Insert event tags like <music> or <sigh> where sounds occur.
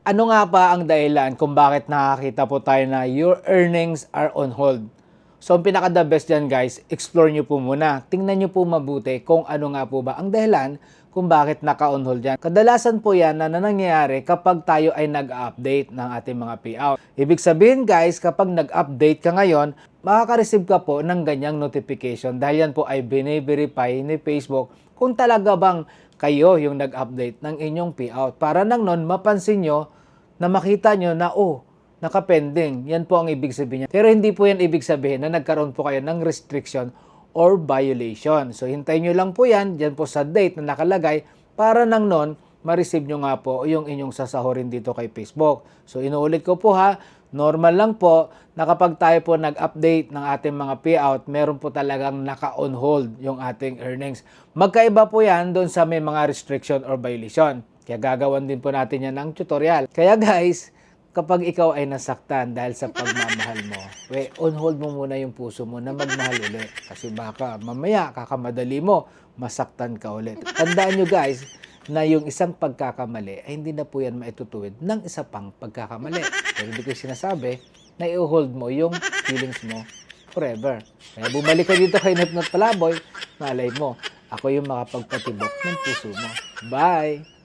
Ano nga ba ang dahilan kung bakit nakakita po tayo na your earnings are on hold? So, ang pinaka-the best dyan guys, explore nyo po muna. Tingnan nyo po mabuti kung ano nga po ba ang dahilan kung bakit naka-on hold yan. Kadalasan po yan na nangyayari kapag tayo ay nag-update ng ating mga payout. Ibig sabihin guys, kapag nag-update ka ngayon, makaka-receive ka po ng ganyang notification dahil yan po ay bine-verify ni Facebook kung talaga bang kayo yung nag-update ng inyong payout. Para nang nun, mapansin nyo na makita nyo na, oh, nakapending. Yan po ang ibig sabihin niya. Pero hindi po yan ibig sabihin na nagkaroon po kayo ng restriction or violation. So, hintayin nyo lang po yan, dyan po sa date na nakalagay, para nang nun, ma-receive nyo nga po yung inyong sasahurin dito kay Facebook. So, inuulit ko po ha, normal lang po na kapag tayo po nag-update ng ating mga payout, meron po talagang naka-on hold yung ating earnings. Magkaiba po yan doon sa may mga restriction or violation. Kaya gagawan din po natin yan ng tutorial. Kaya guys, kapag ikaw ay nasaktan dahil sa pagmamahal mo, we, on hold mo muna yung puso mo na magmahal ulit. Kasi baka mamaya, kakamadali mo, masaktan ka ulit. Tandaan nyo guys, na yung isang pagkakamali ay hindi na po yan maitutuwid ng isa pang pagkakamali. <laughs> Pero hindi ko sinasabi na i-hold mo yung feelings mo forever. Kaya bumalik ka dito kay Not Not Palaboy, malay mo, ako yung makapagpatibok ng puso mo. Bye!